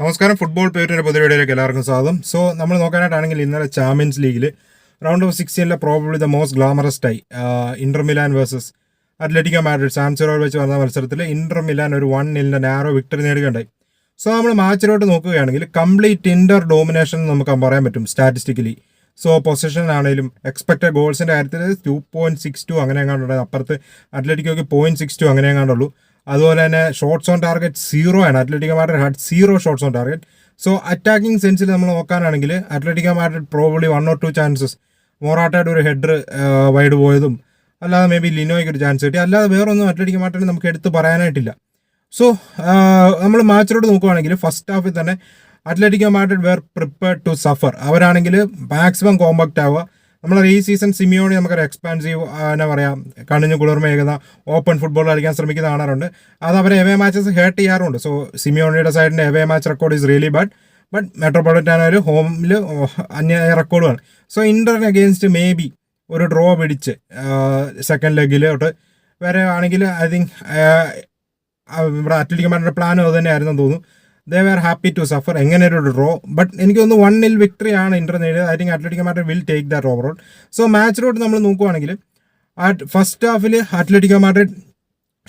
നമസ്കാരം. ഫുട്ബോൾ പേരിന്റെ പൊതുവീഡിയോയിലേക്ക് എല്ലാവർക്കും സ്വാഗതം. സോ നമ്മൾ നോക്കാനായിട്ടാണെങ്കിൽ ഇന്നലെ ചാമ്പ്യൻസ് ലീഗിൽ round of സിക്സ്റ്റീനിലെ probably the most glamorous tie Inter Milan versus Atletico Madrid സാംസിറോയിൽ വെച്ച് നടന്ന മത്സരത്തിൽ ഇന്റർ മിലാൻ ഒരു വൺ നിലിന്റെ നാരോ വിക്ടറി നേടുകയുണ്ടായി. സോ നമ്മൾ മാച്ചിലോട്ട് നോക്കുകയാണെങ്കിൽ കംപ്ലീറ്റ് ഇന്റർ ഡോമിനേഷൻ നമുക്ക് പറയാൻ പറ്റും സ്റ്റാറ്റിസ്റ്റിക്കലി സോ പൊസിഷൻ ആണെങ്കിലും എക്സ്പെക്റ്റഡ് ഗോൾസിന്റെ കാര്യത്തിൽ ടു പോയിന്റ് സിക്സ് ടു അങ്ങനെ എങ്ങാണ്ടുണ്ട് അപ്പുറത്ത് അത്ലറ്റിക്കോക്ക് പോയിന്റ് സിക്സ് ടു അങ്ങനെ എങ്ങാണ്ടുള്ളൂ അതുപോലെ തന്നെ ഷോട്ട്സ് ഓൺ ടാർഗറ്റ് സീറോ ആണ്. Atletico Madrid had zero shots on target so attacking സെൻസിൽ നമ്മൾ നോക്കാനാണെങ്കിൽ Atletico Madrid probably one or two chances മൊറാട്ടയുടെ ഒരു ഹെഡർ വൈഡ് പോയതും അല്ലാതെ മേ ബി ലിനോയ്ക്ക് ഒരു ചാൻസ് കിട്ടി. അല്ലാതെ വേറൊന്നും അത്ലറ്റിക്കോ മാഡ്രിഡ് നമുക്ക് എടുത്ത് പറയാനായിട്ടില്ല. സോ നമ്മൾ മാച്ചിലോട്ട് നോക്കുവാണെങ്കിൽ ഫസ്റ്റ് ഹാഫിൽ തന്നെ Atletico Madrid were prepared to suffer അവരാണെങ്കിൽ മാക്സിമം കോമ്പാക്റ്റ് ആവുക. നമ്മൾ ഈ സീസൺ സിമിയോണി നമുക്കൊരു എക്സ്പാൻസീവ് എന്നാ പറയുക കണ്ണിന് കുളിർമയേകുന്ന ഓപ്പൺ ഫുട്ബോൾ കളിക്കാൻ ശ്രമിക്കുന്ന കാണാറുണ്ട് അത് അവരെ എവേ മാച്ചസ് ഹേർട്ട് ചെയ്യാറുണ്ട്. സോ സിമിയോണിയുടെ സൈഡിന്റെ away match record is really but but Metropolitan ഒരു ഹോമിൽ അന്യ റെക്കോർഡുമാണ് സോ ഇന്ററിന് അഗെയിൻസ്റ്റ് മേ ബി ഒരു ഡ്രോ പിടിച്ച് സെക്കൻഡ് ലെഗിലോട്ട് വരെ ആണെങ്കിൽ ഐ തിങ്ക് ഇവിടെ അത്ലറ്റിക് മാരുടെ പ്ലാനും അത് തന്നെയായിരുന്നു തോന്നുന്നു. They are happy to suffer എങ്ങനെ ഒരു ഡ്രോ ബട്ട് എനിക്ക് തോന്നുന്നു വൺ നിൽ വിക്ടറി ആണ് ഇന്റർ നേടിയത്. I think Atletico Madrid will take that over out so മാച്ചിലോട്ട് നമ്മൾ നോക്കുവാണെങ്കിൽ ഫസ്റ്റ് ഹാഫിൽ അത്ലറ്റിക്കോ മാഡ്രിഡ്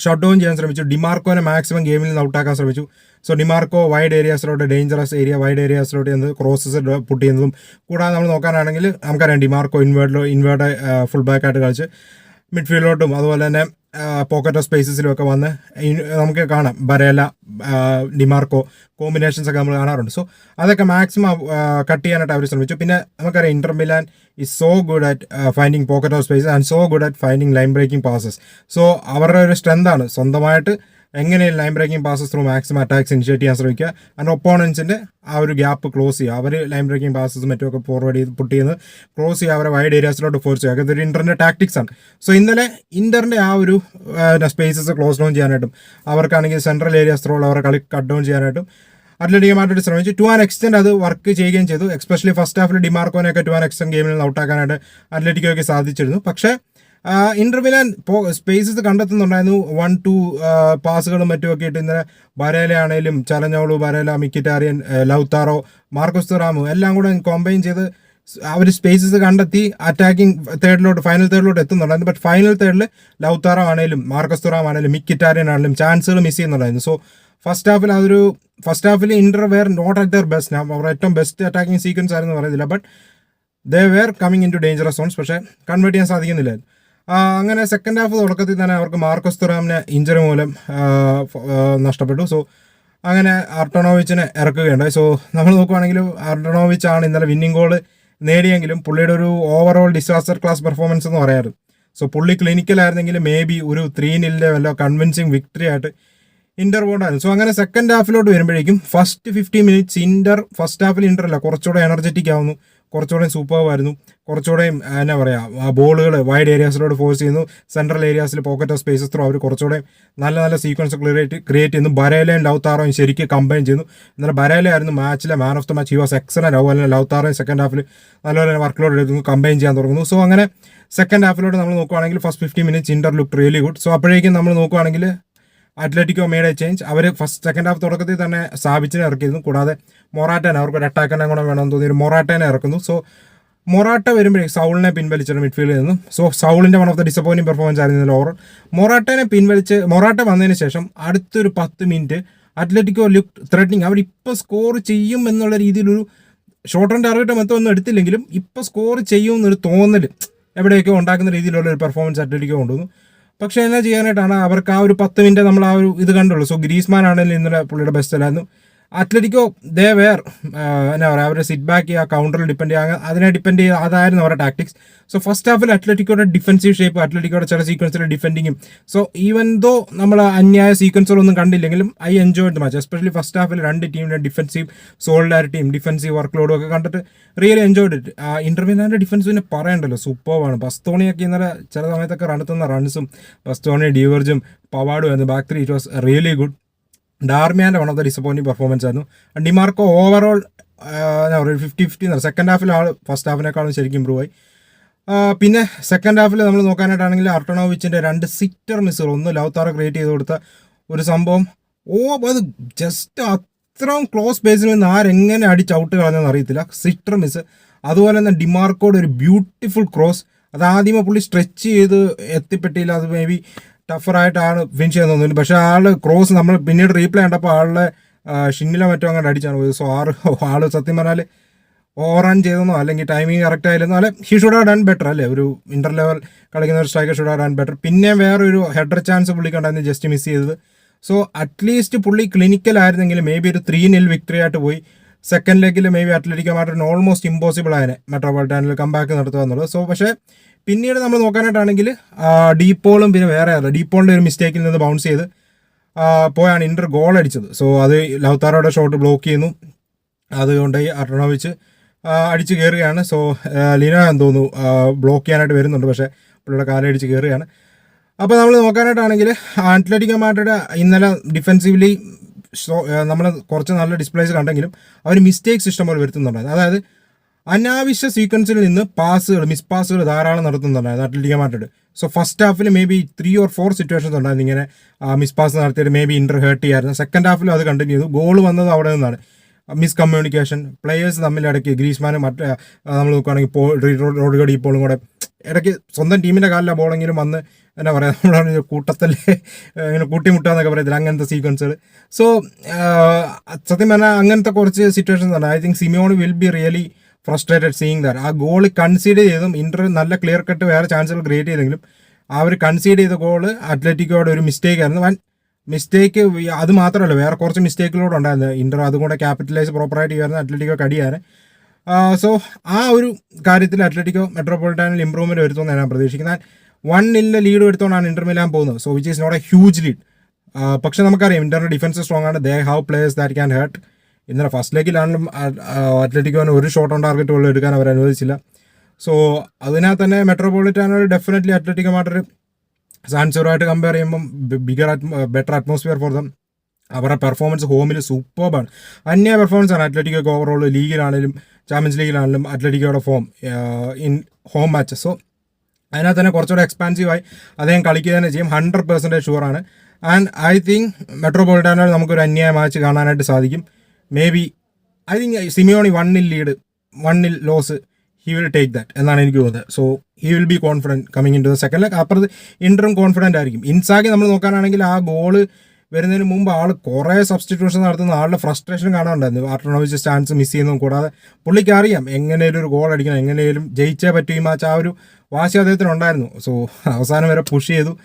ഷട്ട് ഡൗൺ ചെയ്യാൻ ശ്രമിച്ചു. ഡിമാർക്കോനെ മാക്സിമം ഗെയിമിൽ നിന്ന് ഔട്ടാക്കാൻ ശ്രമിച്ചു. സോ ഡിമാർക്കോ വൈഡ് ഏരിയാസിലോട്ട് ഡേഞ്ചറസ് ഏരിയ വൈഡ് ഏരിയാസിലോട്ട് എന്ത് ക്രോസസ് പുട്ട് ചെയ്യുന്നതും. കൂടാതെ നമ്മൾ നോക്കാനാണെങ്കിൽ നമുക്കറിയാം ഡിമാർക്കോ ഇൻവേർട്ടിലോ ഇൻവേർട്ട് ഫുൾ ബാക്കായിട്ട് കളിച്ച്. മിഡ്ഫീൽഡിലോട്ടും അതുപോലെ തന്നെ പോക്കറ്റ് ഓഫ് സ്പേസസിലും ഒക്കെ വന്ന് നമുക്ക് കാണാം. ബരേല ഡിമാർക്കോ കോമ്പിനേഷൻസ് ഒക്കെ നമ്മൾ കാണാറുണ്ട്. സോ അതൊക്കെ മാക്സിമം കട്ട് ചെയ്യാനായിട്ട് അവർ ശ്രമിച്ചു. പിന്നെ നമുക്കറിയാം Inter Milan is so good at finding pocket of space and so good at finding line breaking passes so അവരുടെ ഒരു സ്ട്രെങ്ത് ആണ് സ്വന്തമായിട്ട് എങ്ങനെ line breaking passes through maximum attacks initiate ചെയ്യാൻ ശ്രമിക്കുക? ആൻഡ് ഒപ്പോണൻസിന്റെ ആ ഒരു ഗ്യാപ്പ് ക്ലോസ് ചെയ്യുക. അവർ ലൈൻ ബ്രേക്കിംഗ് പാസസ് മറ്റുമൊക്കെ ഫോർവേഡ് ചെയ്ത് പുട്ട് ചെയ്യുന്നത് ക്ലോസ് ചെയ്യുക. അവരെ വൈഡ് ഏരിയാസിലോട്ട് ഫോഴ്സ് ചെയ്യുക. അതൊരു ഇന്ററിന്റെ ടാക്ടിക്സ് ആണ്. സോ ഇന്നലെ ഇന്റർന്റെ ആ ഒരു സ്പേസസ് ക്ലോസ് ഡൗൺ ചെയ്യാനായിട്ടും അവർക്കാണെങ്കിൽ സെൻട്രൽ ഏരിയാസ് ത്രൂ അവരെ കളി കട്ട് ഡൗൺ ചെയ്യാനായിട്ടും അത്ലറ്റിക് മാഡ്രിഡ് ശ്രമിച്ചു. ടു ആൻ എക്സ്റ്റെൻഡ് അത് വർക്ക് ചെയ്യുകയും ചെയ്തു. Especially first Hafil ഡിമാർക്കോനെയൊക്കെ to an extend ഗെയിമിൽ ഔട്ടാക്കാനായിട്ട് അത്ലറ്റിക്കോയ്ക്ക് സാധിച്ചിരുന്നു. പക്ഷേ ഇന്റർവിലാൻ സ്പേസസ് കണ്ടെത്തുന്നുണ്ടായിരുന്നു. വൺ ടു പാസുകളും മറ്റുമൊക്കെ ഇട്ട് ഇന്നലെ ബരേലയാണേലും ചലഞ്ഞോളു ബരേല മിക്കിറ്റാറിയൻ ലൗത്താറോ മാർക്കോസ് തുറാമു എല്ലാം കൂടെ കോമ്പൈൻ ചെയ്ത് അവർ സ്പേസസ് കണ്ടെത്തി അറ്റാക്കിംഗ് തേർഡിലോട്ട് ഫൈനൽ തേർഡിലോട്ട് എത്തുന്നുണ്ടായിരുന്നു. ബട്ട് ഫൈനൽ തേർഡിൽ ലൗത്താറോ ആണേലും മാർക്കസ് തുറാം ആണേലും മിക്കിറ്റാറിയൻ ആണെങ്കിലും ചാൻസുകൾ മിസ് ചെയ്യുന്നുണ്ടായിരുന്നു. സോ ഫസ്റ്റ് ഹാഫിൽ അതൊരു first Hafil Inter were not at their best അവർ ഏറ്റവും ബെസ്റ്റ് അറ്റാക്കിംഗ് സീക്വൻസ് ആയിരുന്നു പറയുന്നില്ല. But they were coming in to dangerous zones പക്ഷേ കൺവേർട്ട് ചെയ്യാൻ സാധിക്കുന്നില്ല. ആ, അങ്ങനെ സെക്കൻഡ് ഹാഫ് തുടക്കത്തിൽ തന്നെ അവർക്ക് മാർക്കോസ് തുറാമിനെ ഇഞ്ചറി മൂലം നഷ്ടപ്പെട്ടു. സോ അങ്ങനെ അർട്ടണോവിച്ചിനെ ഇറക്കുകയുണ്ടായി. സോ നമ്മൾ നോക്കുവാണെങ്കിൽ അർട്ടണോവിച്ച് ആണ് ഇന്നലെ വിന്നിംഗ് ഗോൾ നേടിയെങ്കിലും പുള്ളിയുടെ ഒരു ഓവറോൾ ഡിസാസ്റ്റർ ക്ലാസ് പെർഫോമൻസ് എന്ന് പറയാറ് സോ പുള്ളി ക്ലിനിക്കലായിരുന്നെങ്കിൽ മേ ബി ഒരു ത്രീ നില്ലെ വല്ല കൺവിൻസിങ് വിക്ടറി ആയിട്ട് ഇന്റർ ബോണ്ടായിരുന്നു സോ അങ്ങനെ സെക്കൻഡ് ഹാഫിലോട്ട് വരുമ്പോഴേക്കും first fifty minutes Inter first ഹാഫിൽ ഇന്റർ അല്ല കുറച്ചുകൂടെ എനർജറ്റിക് ആവുന്നു. കുറച്ചുകൂടെ സൂപ്പർ ആയിരുന്നു. കുറച്ചുകൂടെ എന്നാ പറയുക ബോളുകൾ വൈഡ് ഏരിയാസിലോട്ട് ഫോഴ്സ് ചെയ്യുന്നു. സെൻട്രൽ ഏരിയാസിൽ പോക്കറ്റ് ഓഫ് സ്പേസസ് ത്രോ അവർ കുറച്ചുകൂടെ നല്ല നല്ല സീക്വൻസ് ക്രിയേറ്റ് ക്രിയേറ്റ് ചെയ്യുന്നു. ബരേലയും ലൗത്താറോയും ശരിക്കും കമ്പൈൻ ചെയ്യുന്നു. എന്നാൽ ബരേലയായിരുന്നു മാച്ചിലെ man of the match he was excellent അതുപോലെ തന്നെ ലൗത്താറോയും സെക്കൻഡ് ഹാഫിൽ നല്ലപോലെ വർക്കിലോട്ട് എടുക്കുന്നു. കമ്പൈൻ ചെയ്യാൻ തുടങ്ങുന്നു. സോ അങ്ങനെ സെക്കൻഡ് ഹാഫിലോട്ട് നമ്മൾ നോക്കുവാണെങ്കിൽ first fifty minutes Inter look really good so അപ്പോഴേക്കും നമ്മൾ നോക്കുവാണെങ്കിൽ അത്ലറ്റിക്കോ മേഡ് എ ചേഞ്ച് അവർ ഫസ്റ്റ് സെക്കൻഡ് ഹാഫ് തുടക്കത്തിൽ തന്നെ സ്ഥാപിച്ചിനെ ഇറക്കിയിരുന്നു. കൂടാതെ മൊറാട്ടനെ അവർക്ക് ഒരു അറ്റാക്കനെ കൂടെ വേണമെന്ന് തോന്നി ഒരു മൊറാട്ടനെ ഇറക്കുന്നു. സോ മൊറാട്ട വരുമ്പോഴേ സൗളിനെ പിൻവലിച്ചിട്ട് മിഡ്ഫീൽഡിൽ നിന്നും. So സൗളിന്റെ one of the disappointing performance ആയിരുന്നു ഓവർ മൊറാട്ടനെ പിൻവലിച്ച് മൊറാട്ട വന്നതിന് ശേഷം അടുത്തൊരു പത്ത് മിനിറ്റ് അത്ലറ്റിക്കോ ലുക്ക് ത്രെഡനിങ് അവർ ഇപ്പോൾ സ്കോർ ചെയ്യും എന്നുള്ള രീതിയിലൊരു ഷോർട്ട് റൺ ടാർഗറ്റ് മൊത്തം ഒന്നും എടുത്തില്ലെങ്കിലും ഇപ്പോൾ സ്കോർ ചെയ്യും എന്നൊരു തോന്നൽ എവിടെയൊക്കെ ഉണ്ടാക്കുന്ന രീതിയിലുള്ള ഒരു പെർഫോമൻസ് അത്ലറ്റിക്കോ കൊണ്ടുവന്നു. പക്ഷേ എന്നാ ചെയ്യാനായിട്ടാണ് അവർക്ക് ആ ഒരു പത്ത് മിനിറ്റ് നമ്മൾ ആ ഒരു ഇത് കണ്ടുള്ളൂ. സോ ഗ്രീസ്മാൻ ആണെങ്കിലും ഇന്നലെ പുള്ളിയുടെ ബെസ്റ്റ് അല്ലായിരുന്നു. അത്ലറ്റിക്കോ ദേ വെയർ എന്നാ പറയുക അവരുടെ സിറ്റ് ബാക്ക് ചെയ്യുക കൗണ്ടറിൽ ഡിപ്പെൻഡ് ചെയ്യുക അതിനെ ഡിപ്പെൻഡ് ചെയ്യുക അതായിരുന്നു അവരുടെ ടാക്ടിക്സ് സോ ഫസ്റ്റ് ഹാഫിൽ അത്ലറ്റിക്കോയുടെ ഡിഫൻസീവ് ഷേപ്പ് അത്ലറ്റിക്കോയുടെ ചില സീക്വൻസിൽ ഡിഫെൻഡിങ്ങും സോ ഈവൻ ദോ നമ്മൾ അന്യായ സീക്വൻസുകളൊന്നും കണ്ടില്ലെങ്കിലും I enjoy the match especially first ഹാഫിൽ രണ്ട് ടീമിന്റെ ഡിഫൻസീവ് സോളിഡാരിറ്റിയും ഡിഫൻസീവ് വർക്ക് ലോഡും ഒക്കെ കണ്ടിട്ട് റിയലി എൻജോയ്ഡ് ഇറ്റ് ഇന്റർവ്യൂവിന്റെ ഡിഫൻസ് പിന്നെ പറയണ്ടല്ലോ സൂപ്പർവാണ് ബസ്തോണിയൊക്കെ ഇന്നലെ ചില സമയത്തൊക്കെ റണ്ണെത്തുന്ന റൺസും ബസ്തോണി ഡീവർജും പവാഡും ആയിരുന്നു. Back three it was really good ഡാർമിയാന്റെ one of the disappointing performance ആയിരുന്നു. ഡിമാർക്കോ ഓവറോൾ എന്താ പറയുക ഫിഫ്റ്റി ഫിഫ്റ്റി എന്ന് സെക്കൻഡ് ഹാഫിൽ ആൾ ഫസ്റ്റ് ഹാഫിനേക്കാളും ശരിക്കും ഇമ്പ്രൂവ് ആയി. പിന്നെ സെക്കൻഡ് ഹാഫിൽ നമ്മൾ നോക്കാനായിട്ടാണെങ്കിൽ അർട്ടണോവിച്ചിന്റെ രണ്ട് സിറ്റർ മിസ്സുകൾ ഒന്ന് ലൗത്താറ ക്രിയേറ്റ് ചെയ്ത് കൊടുത്ത ഒരു സംഭവം. ഓ അത് ജസ്റ്റ് അത്രയും ക്ലോസ് ബേസിൽ നിന്ന് ആരെങ്ങനെ അടിച്ച് ഔട്ട് കളഞ്ഞെന്ന് അറിയത്തില്ല. സിറ്റർ മിസ് അതുപോലെ തന്നെ ഡിമാർക്കോയുടെ ഒരു ബ്യൂട്ടിഫുൾ ക്രോസ് അത് ആദ്യമേ പുള്ളി സ്ട്രെച്ച് ചെയ്ത് എത്തിപ്പെട്ടില്ല. അത് മേ ബി ടഫറായിട്ടാണ് ഫിനിഷ് ചെയ്യാൻ തോന്നുന്നു. പക്ഷേ ആൾ ക്രോസ് നമ്മൾ പിന്നീട് റീപ്ലേ കണ്ടപ്പോൾ ആളുടെ ഷിന്നിലോ മറ്റോ അങ്ങോട്ട് അടിച്ചാണ് പോയത്. സോ ആറ് ആൾ സത്യം പറഞ്ഞാൽ ഓവർ റൺ ചെയ്തെന്നോ അല്ലെങ്കിൽ ടൈമിങ് കറക്റ്റ് ആയില്ലെന്നോ അല്ലെ he should have done better അല്ലേ ഒരു ഇന്റർ ലെവൽ കളിക്കുന്ന ഒരു striker should have done better പിന്നെ വേറെ ഒരു ഹെഡർ ചാൻസ് പുള്ളി കണ്ടായിരുന്നു ജസ്റ്റ് മിസ് ചെയ്തത്. സോ അറ്റ്ലീസ്റ്റ് പുള്ളി ക്ലിനിക്കൽ ആയിരുന്നെങ്കിൽ മേ ബി ഒരു ത്രീ നെൽ വിക്ടറി ആയിട്ട് പോയി. സെക്കൻഡ് ലെഗിൽ മേ ബി അത്ലറ്റിക്കോ മാഡ്രിഡിന് ഓൾമോസ്റ്റ് ഇമ്പോസിബിൾ ആയതിനെ മെട്രോപൊളിറ്റാനിൽ കമ്പാക്ക് നടത്തുക എന്നുള്ളത്. സോ പക്ഷേ പിന്നീട് നമ്മൾ നോക്കാനായിട്ടാണെങ്കിൽ ഡീപ്പോളും പിന്നെ വേറെ അല്ല ഡീപ്പോളിന്റെ ഒരു മിസ്റ്റേക്കിൽ നിന്ന് ബൗൺസ് ചെയ്ത് പോയാണ് ഇന്റർ ഗോൾ അടിച്ചത്. സോ അത് ലൗത്താറോയുടെ ഷോട്ട് ബ്ലോക്ക് ചെയ്യുന്നു. അതുകൊണ്ട് അർണോവിച്ച് അടിച്ച് കയറുകയാണ് സോ ലീന എന്ന് തോന്നുന്നു ബ്ലോക്ക് ചെയ്യാനായിട്ട് വരുന്നുണ്ട്. പക്ഷേ പുള്ളിയുടെ കാലടിച്ച് കയറുകയാണ് അപ്പോൾ നമ്മൾ നോക്കാനായിട്ടാണെങ്കിൽ അത്ലറ്റിക്കോ മാഡ്രിഡ് ഇന്നലെ ഡിഫെൻസീവ്ലി നമ്മൾ കുറച്ച് നല്ല ഡിസ്പ്ലേസ് കണ്ടെങ്കിലും അവർ മിസ്റ്റേക്സ് ഇഷ്ടംപോലെ വരുത്തുന്നുണ്ടായിരുന്നു. അതായത് അനാവശ്യ സീക്വൻസിൽ നിന്ന് പാസുകൾ മിസ് പാസുകൾ ധാരാളം നടത്തുന്നുണ്ടായിരുന്നു Atletico Madrid so first Hafil maybe three or four situations ഉണ്ടായിരുന്നു ഇങ്ങനെ മിസ് പാസ് നടത്തിയിട്ട് മേ ബി ഇന്റർ ഹേർട്ട് ചെയ്യായിരുന്നു സെക്കൻഡ് ഹാഫിലും അത് കണ്ടിന്യൂ ചെയ്തു. ഗോൾ വന്നത് അവിടെ നിന്നാണ്. മിസ് കമ്മ്യൂണിക്കേഷൻ പ്ലേയേഴ്സ് തമ്മിൽ ഇടയ്ക്ക് ഗ്രീസ്മാനും മറ്റേ നമ്മൾ നോക്കുകയാണെങ്കിൽ ഇപ്പോൾ റോഡ് കടി ഇപ്പോഴും കൂടെ ഇടയ്ക്ക് സ്വന്തം ടീമിന്റെ കാലിലാണ് ബോളെങ്കിലും വന്ന് എന്നാ പറയുക നമ്മളാണ് കൂട്ടത്തിൽ ഇങ്ങനെ കൂട്ടിമുട്ടാന്നൊക്കെ പറയത്തില്ല അങ്ങനത്തെ സീക്വൻസുകൾ സോ സത്യം പറഞ്ഞാൽ അങ്ങനത്തെ കുറച്ച് സിറ്റുവേഷൻസ് ഉണ്ട്. I think Simeone will be really frustrated seeing that ആ ഗോൾ കൺസീഡ് ചെയ്തും ഇന്റർ നല്ല ക്ലിയർ കട്ട് വേറെ ചാൻസുകൾ ക്രിയേറ്റ് ചെയ്തെങ്കിലും ഒരു കൺസീഡ് ചെയ്ത ഗോൾ അത്ലറ്റിക്കോയുടെ ഒരു മിസ്റ്റേക്ക് ആയിരുന്നു. വൻ മിസ്റ്റേക്ക് അത് മാത്രമല്ല വേറെ കുറച്ച് മിസ്റ്റേക്കിലൂടെ ഉണ്ടായിരുന്നു. ഇന്റർ അതും കൂടെ ക്യാപിറ്റലൈസ് പ്രോപ്പറായിട്ട് ചെയ്യുമായിരുന്നു. അത്ലറ്റിക്കോ കടിയാണ് സോ ആ ഒരു കാര്യത്തിൽ അത്ലറ്റിക്കോ മെട്രോപൊളിറ്റാനിൽ ഇമ്പ്രൂവ്മെന്റ് വരുത്തുമെന്ന് ഞാൻ പ്രതീക്ഷിക്കുന്നത്. വൺ ഇല്ല ലീഡ് എടുത്തുകൊണ്ടാണ് ഇന്റർ പോകുന്നത്. So which is not a huge lead പക്ഷെ നമുക്കറിയാം ഇന്ററിന്റെ ഡിഫൻസ് സ്ട്രോങ് ആണ്. They have players that can hurt ഇന്നലെ ഫസ്റ്റ് ലേക്കിലാണെങ്കിലും അത്ലറ്റിക്കോന് ഒരു ഷോട്ട് ഓൺ ടാർഗറ്റ് പോലും എടുക്കാൻ അവർ അനുവദിച്ചില്ല. സോ അതിനകത്ത് തന്നെ മെട്രോപൊളിറ്റാനോട് ഡെഫിനറ്റ്ലി അത്ലറ്റിക്കോ മാറ്റർ സാൻസോറുമായിട്ട് കമ്പയർ ചെയ്യുമ്പം bigger better atmosphere for them അവരുടെ പെർഫോമൻസ് ഹോമിൽ സൂപ്പർബാണ് അന്യ പെർഫോമൻസ് ആണ് അത്ലറ്റിക്കോ ഓവറോൾ ലീഗിലാണെങ്കിലും ചാമ്പ്യൻസ് ലീഗിലാണെങ്കിലും അത്ലറ്റിക്കോയുടെ form in home match so അതിനകത്ത് തന്നെ കുറച്ചുകൂടെ എക്സ്പാൻസീവായി അദ്ദേഹം കളിക്കുക തന്നെ ചെയ്യും. ഹൺഡ്രഡ് പെർസെന്റേജ് ഷുവറാണ് ആൻഡ് ഐ തിങ്ക് മെട്രോപൊളിറ്റാനോട് നമുക്കൊരു അന്യായ മാച്ച് കാണാനായിട്ട് സാധിക്കും. Maybe I think Simeone വണ്ണിൽ ലീഡ് വണ്ണിൽ loss he will take that എന്നാണ് എനിക്ക് തോന്നുന്നത്. So he will be confident coming in to the second leg അപ്പുറത്ത് ഇന്ററും കോൺഫിഡന്റ് ആയിരിക്കും. ഇൻസാക്കി നമ്മൾ നോക്കാനാണെങ്കിൽ ആ ഗോൾ വരുന്നതിന് മുമ്പ് ആൾ കുറേ സബ്സ്റ്റിറ്റ്യൂഷൻ നടത്തുന്ന ആളുടെ ഫ്രസ്ട്രേഷൻ കാണാനുണ്ടായിരുന്നു ആർട്ടണോവിച്ച് ചാൻസ് മിസ് ചെയ്യുന്നതും കൂടാതെ പുള്ളിക്ക് അറിയാം എങ്ങനെയും ഒരു ഗോൾ അടിക്കണം എങ്ങനെയും ജയിച്ചേ പറ്റും ഈ മാച്ച് ആ ഒരു വാശി അദ്ദേഹത്തിന് ഉണ്ടായിരുന്നു സോ അവസാനം വരെ പുഷ് ചെയ്തു.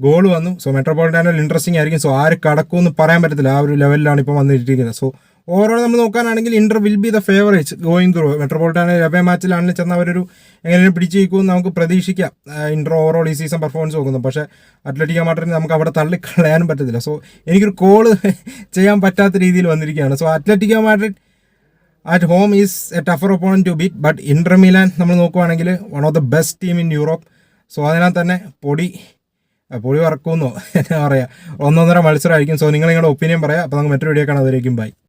ഗോൾ വന്നു. സോ മെട്രോപോളിറ്റാനിൽ ഇൻട്രസ്റ്റിംഗ് ആയിരിക്കും. സോ ആര് കടക്കുമെന്ന് പറയാൻ പറ്റത്തില്ല. ആ ഒരു ലെവലിലാണ് ഇപ്പോൾ വന്നിരിക്കുന്നത്. സോ ഓവറോൾ നമ്മൾ നോക്കാനാണെങ്കിൽ Inter will be the favourites going through. Metropolitano away മാച്ചിലാണെങ്കിൽ ചെന്ന് അവരൊരു എങ്ങനെയും പിടിച്ചു നിൽക്കുമെന്ന് നമുക്ക് പ്രതീക്ഷിക്കാം. ഇന്റർ ഓവറോൾ ഈ സീസൺ പെർഫോമൻസ് നോക്കുന്നു. പക്ഷേ അത്ലറ്റിക്കാൻ മാഡ്രിഡിനെ നമുക്ക് അവിടെ തള്ളിക്കളയാനും പറ്റത്തില്ല. സോ എനിക്കൊരു കോൾ ചെയ്യാൻ പറ്റാത്ത രീതിയിൽ വന്നിരിക്കുകയാണ്. So Atletico Madrid at home is a tougher opponent to beat. But Inter Milan നമ്മൾ നോക്കുവാണെങ്കിൽ one of the best team in Europe. So അതിനാൽ തന്നെ പൊടി പൊടി വറക്കുമെന്നോ എന്താ പറയുക ഒന്നൊന്നര മത്സരമായിരിക്കും. സോ നിങ്ങൾ നിങ്ങളുടെ ഒപ്പീനിയൻ പറയാം. അപ്പോൾ നമുക്ക് മറ്റൊരു വീഡിയോ കാണാം. അതിലേക്കും ബൈ.